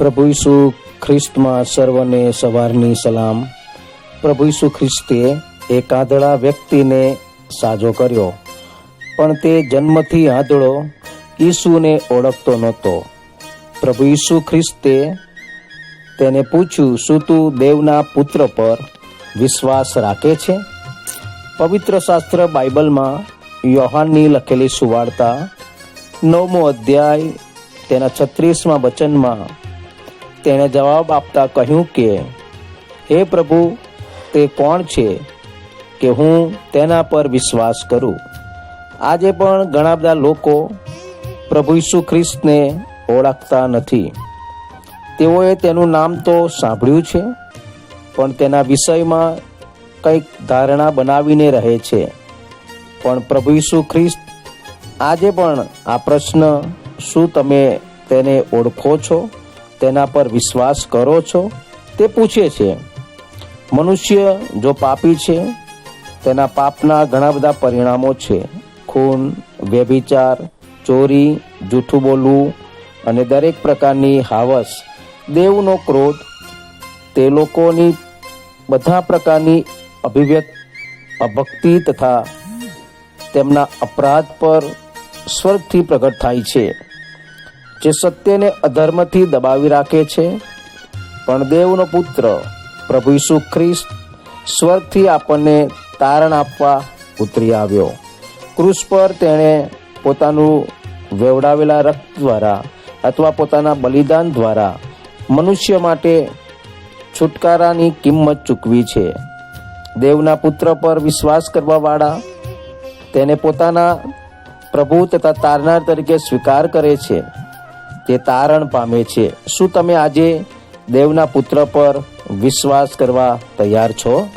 પ્રભુ ઈસુ ખ્રિસ્તમાં સર્વને સવારની સલામ. પ્રભુ ઈસુ ખ્રિસ્તે એક આંધળા વ્યક્તિને સાજો કર્યો. પણ તે જન્મથી આંધળો ઈસુને ઓળખતો નહોતો. પ્રભુ ઈસુ ખ્રિસ્તે તેને પૂછ્યું, શું તું દેવના પુત્ર પર વિશ્વાસ રાખે છે? પવિત્ર શાસ્ત્ર બાઇબલમાં યોહાનની લખેલી સુવાર્તા નવમો અધ્યાય તેના છત્રીસમાં વચનમાં તેણે જવાબ આપતા કહ્યું કે, હે પ્રભુ, તે કોણ છે કે હું તેના પર વિશ્વાસ કરું? આજે પણ ઘણા બધા લોકો પ્રભુ ઈસુ ખ્રિસ્તને ઓળખતા નથી. તેઓએ તેનું નામ તો સાંભળ્યું છે, પણ તેના વિષયમાં કંઈક ધારણા બનાવીને રહે છે. પણ પ્રભુ ઈસુ ખ્રિસ્ત, આજે પણ આ પ્રશ્ન શું તમે તેને ઓળખો છો? તેના પર વિશ્વાસ કરો છો? તે પૂછે છે, મનુષ્ય જો પાપી છે, તેના પાપના ઘણા બધા પરિણામો છે. ખૂન, વ્યભિચાર, ચોરી, જૂઠું બોલવું અને દરેક પ્રકારની હાવસ, દેવનો ક્રોધ, તે લોકોની બધા પ્રકારની અભિવ્યક્ત, અભક્તિ તથા તેમના અપરાધ પર સ્વર્ગથી પ્રગટ થાય છે. જે સત્યને અધર્મથી દબાવી રાખે છે. પણ દેવનો પુત્ર પ્રભુ ઈસુ ખ્રિસ્ત સ્વર્ગથી આપણને તારણ આપવા ઉતરી આવ્યો. ક્રુસ પર તેણે પોતાનું વેવડાવેલા રક્ત દ્વારા અથવા પોતાના બલિદાન દ્વારા મનુષ્ય માટે છુટકારાની કિંમત ચૂકવી છે. દેવના પુત્ર પર વિશ્વાસ કરવાવાળા તેને પોતાના પ્રભુ તથા તારનાર તરીકે સ્વીકાર કરે છે. તે તારણ પામે છે. શું તમે આજે દેવના પુત્ર પર વિશ્વાસ કરવા તૈયાર છો?